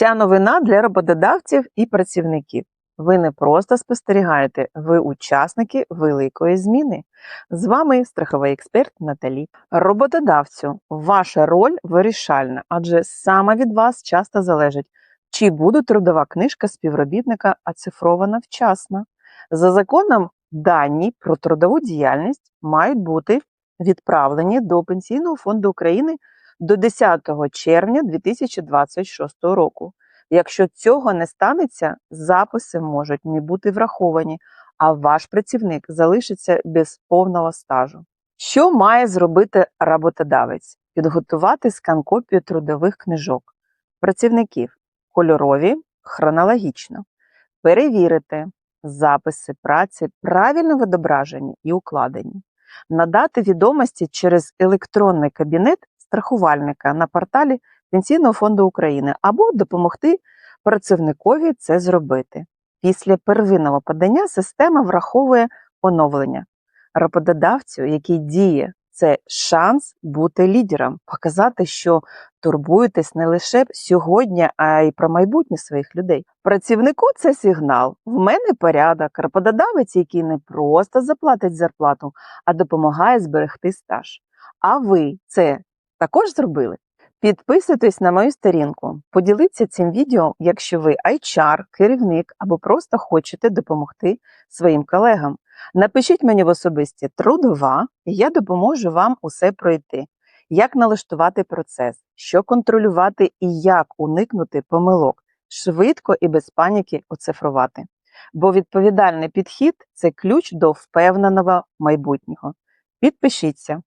Ця новина для роботодавців і працівників. Ви не просто спостерігаєте, ви учасники великої зміни. З вами страховий експерт Наталі. Роботодавцю, ваша роль вирішальна, адже саме від вас часто залежить, чи буде трудова книжка співробітника оцифрована вчасно. За законом, дані про трудову діяльність мають бути відправлені до Пенсійного фонду України до 10 червня 2026 року. Якщо цього не станеться, записи можуть не бути враховані, а ваш працівник залишиться без повного стажу. Що має зробити роботодавець? Підготувати скан-копію трудових книжок працівників кольорові хронологічно, перевірити записи праці правильно відображені і укладені, надати відомості через електронний кабінет страхувальника на порталі Пенсійного фонду України або допомогти працівникові це зробити. Після первинного подання система враховує оновлення. Роботодавцю, який діє, це шанс бути лідером, показати, що турбуєтесь не лише сьогодні, а й про майбутнє своїх людей. Працівнику це сигнал. В мене порядок. Роботодавець, який не просто заплатить зарплату, а допомагає зберегти стаж. А ви це також зробили? Підписуйтесь на мою сторінку, поділіться цим відео, якщо ви HR, керівник або просто хочете допомогти своїм колегам. Напишіть мені в особисті трудова, і я допоможу вам усе пройти. Як налаштувати процес, що контролювати і як уникнути помилок, швидко і без паніки оцифрувати. Бо відповідальний підхід це ключ до впевненого майбутнього. Підпишіться,